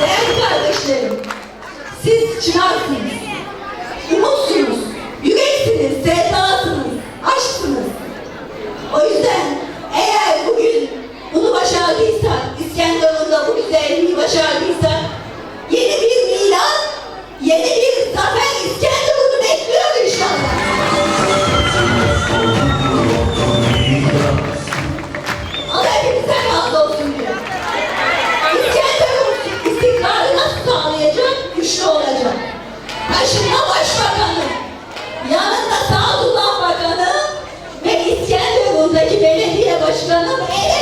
Değerli kardeşlerim, siz çınarsınız. Não, não.